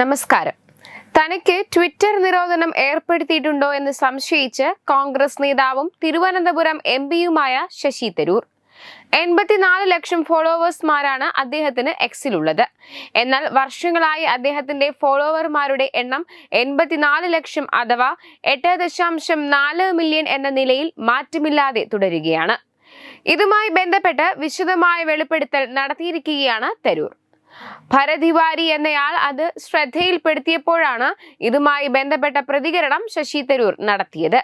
നമസ്കാരം. തനിക്ക് ട്വിറ്റർ നിരോധനം ഏർപ്പെടുത്തിയിട്ടുണ്ടോ എന്ന് സംശയിച്ച് കോൺഗ്രസ് നേതാവും തിരുവനന്തപുരം എം പിയുമായ ശശി തരൂർ. എൺപത്തിനാല് ലക്ഷം ഫോളോവേഴ്സ്മാരാണ് അദ്ദേഹത്തിന് എക്സിലുള്ളത്. എന്നാൽ വർഷങ്ങളായി അദ്ദേഹത്തിന്റെ ഫോളോവർമാരുടെ എണ്ണം എൺപത്തിനാല് ലക്ഷം അഥവാ എട്ട് ദശാംശം നാല് മില്യൺ എന്ന നിലയിൽ മാറ്റമില്ലാതെ തുടരുകയാണ്. ഇതുമായി ബന്ധപ്പെട്ട് വിശദമായ വെളിപ്പെടുത്തൽ നടത്തിയിരിക്കുകയാണ് തരൂർ. ഭരതിവാരി എന്നയാൾ അത് ശ്രദ്ധയിൽപ്പെടുത്തിയപ്പോഴാണ് ഇതുമായി ബന്ധപ്പെട്ട പ്രതികരണം ശശി തരൂർ നടത്തിയത്.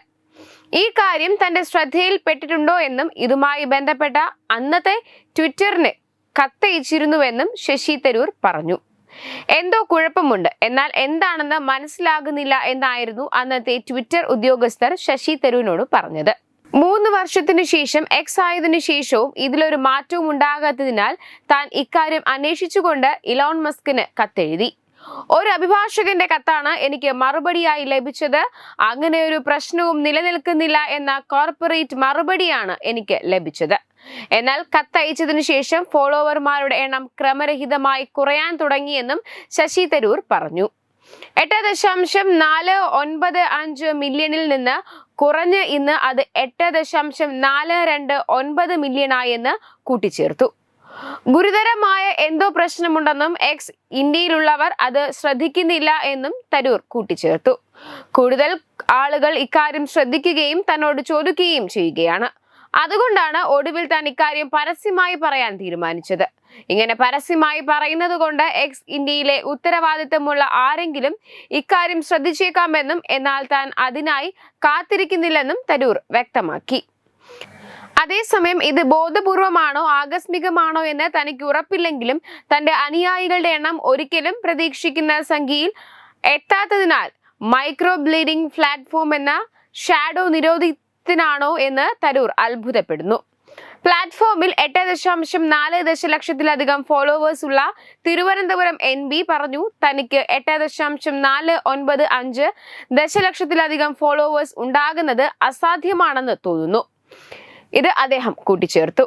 ഈ കാര്യം തന്റെ ശ്രദ്ധയിൽപ്പെട്ടിട്ടുണ്ടോ എന്നും ഇതുമായി ബന്ധപ്പെട്ട അന്നത്തെ ട്വിറ്ററിന് കത്തയച്ചിരുന്നുവെന്നും ശശി തരൂർ പറഞ്ഞു. എന്തോ കുഴപ്പമുണ്ട്. എന്നാൽ എന്താണെന്ന് മനസ്സിലാകുന്നില്ല എന്നായിരുന്നു അന്നത്തെ ട്വിറ്റർ ഉദ്യോഗസ്ഥർ ശശി തരൂരിനോട് പറഞ്ഞത്. മൂന്ന് വർഷത്തിനു ശേഷം എക്സ് ആയതിനു ശേഷവും ഇതിലൊരു മാറ്റവും ഉണ്ടാകാത്തതിനാൽ താൻ ഇക്കാര്യം അന്വേഷിച്ചുകൊണ്ട് ഇലോൺ മസ്കിന് കത്തെഴുതി. ഒരു അഭിഭാഷകന്റെ കത്താണ് എനിക്ക് മറുപടിയായി ലഭിച്ചത്. അങ്ങനെ ഒരു പ്രശ്നവും നിലനിൽക്കുന്നില്ല എന്ന കോർപ്പറേറ്റ് മറുപടിയാണ് എനിക്ക് ലഭിച്ചത്. എന്നാൽ കത്തയച്ചതിനു ശേഷം ഫോളോവർമാരുടെ എണ്ണം ക്രമരഹിതമായി കുറയാൻ തുടങ്ങിയെന്നും ശശി തരൂർ പറഞ്ഞു. എട്ട് ദശാംശം നാല് ഒൻപത് അഞ്ച് മില്യണിൽ നിന്ന് കുറഞ്ഞ് ഇന്ന് അത് എട്ട് ദശാംശം നാല് രണ്ട് ഒൻപത് മില്യണായെന്ന് കൂട്ടിച്ചേർത്തു. ഗുരുതരമായ എന്തോ പ്രശ്നമുണ്ടെന്നും എക്സ് ഇന്ത്യയിലുള്ളവർ അത് ശ്രദ്ധിക്കുന്നില്ല എന്നും തരൂർ കൂട്ടിച്ചേർത്തു. കൂടുതൽ ആളുകൾ ഇക്കാര്യം ശ്രദ്ധിക്കുകയും തന്നോട് ചോദിക്കുകയും ചെയ്യുകയാണ്. അതുകൊണ്ടാണ് ഒടുവിൽ താൻ ഇക്കാര്യം പരസ്യമായി പറയാൻ തീരുമാനിച്ചത്. ഇങ്ങനെ പരസ്യമായി പറയുന്നത് കൊണ്ട് എക്സ് ഇന്ത്യയിലെ ഉത്തരവാദിത്തമുള്ള ആരെങ്കിലും ഇക്കാര്യം ശ്രദ്ധിച്ചേക്കാമെന്നും എന്നാൽ താൻ അതിനായി കാത്തിരിക്കുന്നില്ലെന്നും തരൂർ വ്യക്തമാക്കി. അതേസമയം ഇത് ബോധപൂർവമാണോ ആകസ്മികമാണോ എന്ന് തനിക്ക് ഉറപ്പില്ലെങ്കിലും തന്റെ അനുയായികളുടെ എണ്ണം ഒരിക്കലും പ്രതീക്ഷിക്കുന്ന സംഖ്യയിൽ എത്താത്തതിനാൽ മൈക്രോ ബ്ലീഡിംഗ് പ്ലാറ്റ്ഫോം എന്ന ഷാഡോ നിരോധിത്തിനാണോ എന്ന് തരൂർ അത്ഭുതപ്പെടുന്നു. പ്ലാറ്റ്ഫോമിൽ എട്ട് ദശാംശം നാല് ദശലക്ഷത്തിലധികം ഫോളോവേഴ്സ് ഉള്ള തിരുവനന്തപുരം എൻ ബി പറഞ്ഞു. തനിക്ക് എട്ട് ദശാംശം നാല് ഒൻപത് അഞ്ച് ദശലക്ഷത്തിലധികം ഫോളോവേഴ്സ് ഉണ്ടാകുന്നത് അസാധ്യമാണെന്ന് തോന്നുന്നു. ഇത് അദ്ദേഹം കൂട്ടിച്ചേർത്തു.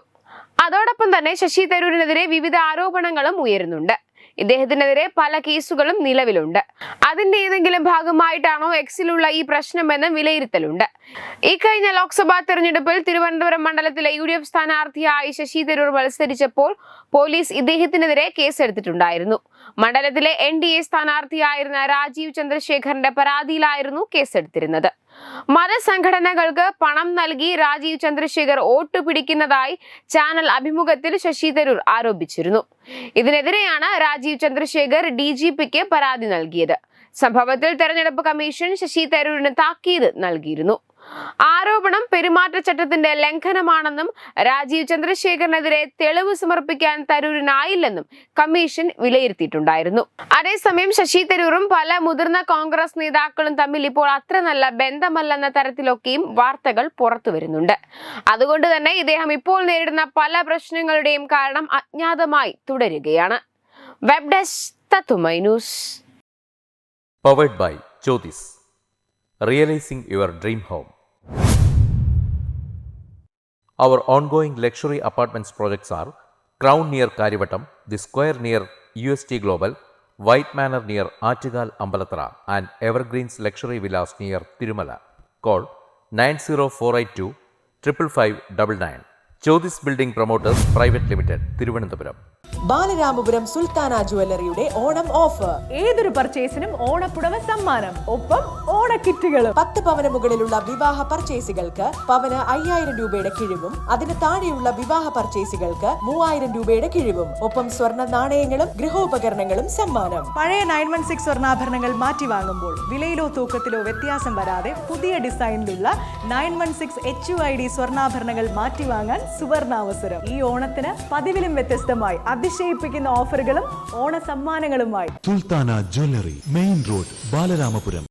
അതോടൊപ്പം തന്നെ ശശി തരൂരിനെതിരെ വിവിധ ആരോപണങ്ങളും ഉയരുന്നുണ്ട്. ഇദ്ദേഹത്തിനെതിരെ പല കേസുകളും നിലവിലുണ്ട്. അതിന്റെ ഏതെങ്കിലും ഭാഗമായിട്ടാണോ എക്സിലുള്ള ഈ പ്രശ്നമെന്ന് വിലയിരുത്തലുണ്ട്. ഇക്കഴിഞ്ഞ കഴിഞ്ഞ ലോക്സഭാ തെരഞ്ഞെടുപ്പിൽ തിരുവനന്തപുരം മണ്ഡലത്തിലെ യു ഡി എഫ് സ്ഥാനാർത്ഥിയായി ശശി തരൂർ മത്സരിച്ചപ്പോൾ പോലീസ് ഇദ്ദേഹത്തിനെതിരെ കേസെടുത്തിട്ടുണ്ടായിരുന്നു. മണ്ഡലത്തിലെ എൻ ഡി എ സ്ഥാനാർത്ഥിയായിരുന്ന രാജീവ് ചന്ദ്രശേഖറിന്റെ പരാതിയിലായിരുന്നു കേസെടുത്തിരുന്നത്. മതസംഘടനകൾക്ക് പണം നൽകി രാജീവ് ചന്ദ്രശേഖർ വോട്ട് പിടിക്കുന്നതായി ചാനൽ അഭിമുഖത്തിൽ ശശി തരൂർ ആരോപിച്ചിരുന്നു. ഇതിനെതിരെയാണ് രാജീവ് ചന്ദ്രശേഖർ ഡി ജി പിക്ക് പരാതി നൽകിയത്. സംഭവത്തിൽ തെരഞ്ഞെടുപ്പ് കമ്മീഷൻ ശശി തരൂരിന് താക്കീത് നൽകിയിരുന്നു. ആരോപണം പെരുമാറ്റച്ചട്ടത്തിന്റെ ലംഘനമാണെന്നും രാജീവ് ചന്ദ്രശേഖരനെതിരെ തെളിവ് സമർപ്പിക്കാൻ തരൂരിനായില്ലെന്നും കമ്മീഷൻ വിലയിരുത്തിയിട്ടുണ്ടായിരുന്നു. അതേസമയം ശശി തരൂറും പല മുതിർന്ന കോൺഗ്രസ് നേതാക്കളും തമ്മിൽ ഇപ്പോൾ അത്ര നല്ല ബന്ധമല്ലെന്ന തരത്തിലൊക്കെയും വാർത്തകൾ പുറത്തു വരുന്നുണ്ട്. അതുകൊണ്ട് തന്നെ ഇദ്ദേഹം ഇപ്പോൾ നേരിടുന്ന പല പ്രശ്നങ്ങളുടെയും കാരണം അജ്ഞാതമായി തുടരുകയാണ്. വെബ് ഡെസ്ക് തത്തുമൈ news powered by Jyotis realising your dream home Our ongoing luxury apartments projects are Crown near Karivattam, The Square near UST Global, White Manor near Achigal Ambalatra, and Evergreens Luxury Villas near Tirumala. Call 90482 55599. Jyotis building promoters private limited Thiruvananthapuram. Balaramapuram Sultana ജുവല്ലറിയുടെ Onam offer. ഏതൊരു പർച്ചേസിനും ഓണപ്പുടവ സമ്മാനം. ഒപ്പം ഓണക്കിറ്റുകളും. പത്ത് പവന മുകളിലുള്ള വിവാഹ പർച്ചേസുകൾക്ക് പവന് അയ്യായിരം രൂപയുടെ കിഴിവും അതിന് താഴെയുള്ള വിവാഹ പർച്ചേസുകൾക്ക് മൂവായിരം രൂപയുടെ കിഴിവും ഒപ്പം സ്വർണ നാണയങ്ങളും ഗൃഹോപകരണങ്ങളും സമ്മാനം. പഴയ നയൻ വൺ സിക്സ് സ്വർണാഭരണങ്ങൾ മാറ്റി വാങ്ങുമ്പോൾ വിലയിലോ തൂക്കത്തിലോ വ്യത്യാസം വരാതെ പുതിയ ഡിസൈനിലുള്ള nine one six H U I D സ്വർണാഭരണങ്ങൾ മാറ്റി വാങ്ങാൻ സുവർണാവസരം. ഈ ഓണത്തിന് പതിവിലും വ്യത്യസ്തമായി അതിശയിപ്പിക്കുന്ന ഓഫറുകളും ഓണ സമ്മാനങ്ങളുമായി Sultana jewellery main road Balaramapuram.